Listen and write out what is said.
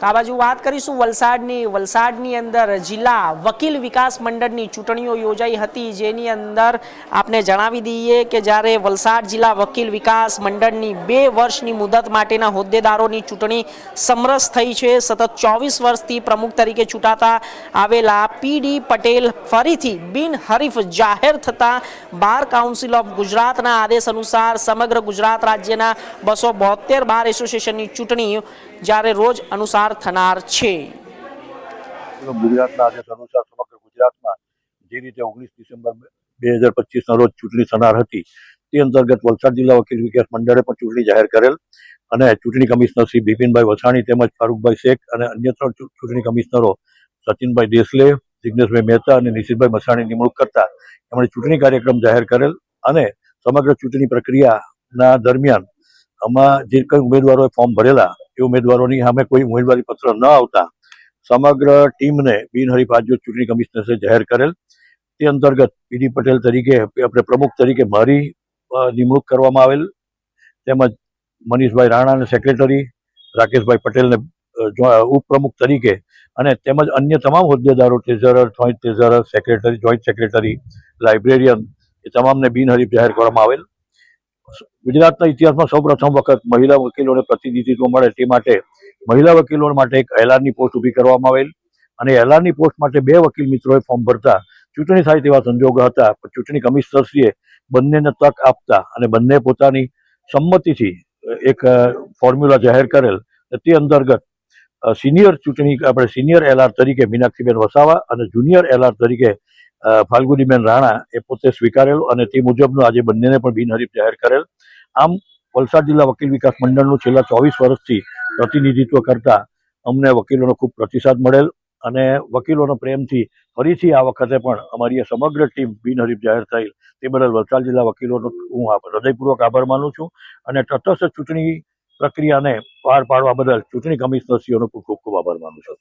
તો આ બાજુ વાત કરીશું વલસાડની. વલસાડની અંદર જિલ્લા વકીલ વિકાસ મંડળની ચૂંટણીઓ યોજાઈ હતી. જેની અંદર આપને જણાવી દઈએ કે જ્યારે વલસાડ જિલ્લા વકીલ વિકાસ મંડળની બે વર્ષની મુદત માટેના હોદ્દેદારોની ચૂંટણી સમરસ થઈ છે. સતત ચોવીસ વર્ષથી પ્રમુખ તરીકે ચૂંટાતા આવેલા પીડી પટેલ ફરીથી બિનહરીફ જાહેર થતાં બાર કાઉન્સિલ ઓફ ગુજરાતના આદેશ અનુસાર સમગ્ર ગુજરાત રાજ્યના બસો બોતેર બાર એસોસિએશનની ચૂંટણી જ્યારે રોજ અનુસાર થનાર છે. ગુજરાતના આદેશ અનુસાર સમગ્ર ગુજરાતમાં જે રીતે ઓગણીસ ડિસેમ્બર બે હજાર પચીસના રોજ ચૂંટણી થનાર હતી, તે અંતર્ગત વલસાડ જિલ્લા વકીલ વિકાસ મંડળે પણ ચૂંટણી જાહેર કરેલ અને ચૂંટણી કમિશનર શ્રી બિપિનભાઈ વસાણી તેમજ ફારૂકભાઈ શેખ અને અન્ય ત્રણ ચૂંટણી કમિશનરો સચિનભાઈ દેસલે, જિગ્નેશભાઈ મહેતા અને નિશિતભાઈ મસાણી નિમણૂક કરતા એમણે ચૂંટણી કાર્યક્રમ જાહેર કરેલ અને સમગ્ર ચૂંટણી પ્રક્રિયાના દરમિયાન આમાં જે કંઈ ઉમેદવારોએ ફોર્મ ભરેલા એ ઉમેદવારોની સામે કોઈ ઉમેદવારી પત્ર ન આવતા, સમગ્ર ટીમને બિનહરીફ આજરોજ ચૂંટણી કમિશનરે જાહેર કરેલ. તે અંતર્ગત પીડી પટેલ તરીકે, આપણે પ્રમુખ તરીકે મારી નિમણૂક કરવામાં આવેલ. તેમજ મનીષભાઈ રાણાને સેક્રેટરી રાકેશભાઈ પટેલને ઉપપ્રમુખ તરીકે અને તેમજ અન્ય તમામ હોદ્દેદારો treasurer joint treasurer secretary joint secretary librarian એ તમામને બિનહરીફ જાહેર કરવામાં આવેલ. ગુજરાતના ઇતિહાસમાં સૌપ્રથમ વખત મહિલા વકીલોને પ્રતિનિધિત્વ મળે તે માટે મહિલા વકીલો માટે એક એલાનની પોસ્ટ ઊભી કરવામાં આવેલ અને એલાનની પોસ્ટ માટે બે વકીલ મિત્રોએ ફોર્મ ભરતા. ચૂંટણી થાય તેવા સંજોગો હતા, પણ ચૂંટણી કમિશનરશ્રીએ બંનેને તક આપતા અને બંને પોતાની સંમતિથી એક ફોર્મ્યુલા જાહેર કરેલ તે અંતર્ગત સિનિયર ચૂંટણી, આપણે સિનિયર એલઆર તરીકે મીનાક્ષીબેન વસાવા અને જુનિયર એલઆર તરીકે ફાલ્ગુનીબેન રાણા એ પોતે સ્વીકારેલો અને તે મુજબનું આજે બંનેને પણ બિનહરીફ જાહેર કરેલ. આમ, વલસાડ જિલ્લા વકીલ વિકાસ મંડળનું છેલ્લા ચોવીસ વર્ષથી પ્રતિનિધિત્વ કરતા અમને વકીલોનો ખૂબ પ્રતિસાદ મળેલ અને વકીલોનો પ્રેમથી ફરીથી આ વખતે પણ અમારી સમગ્ર ટીમ બિનહરીફ જાહેર થયેલ. તે બદલ વલસાડ જિલ્લા વકીલોનો હું હૃદયપૂર્વક આભાર માનું છું અને તટસ્થ ચૂંટણી પ્રક્રિયાને પાર પાડવા બદલ ચૂંટણી કમિશનરશ્રીઓનો ખૂબ ખૂબ આભાર માનું છું.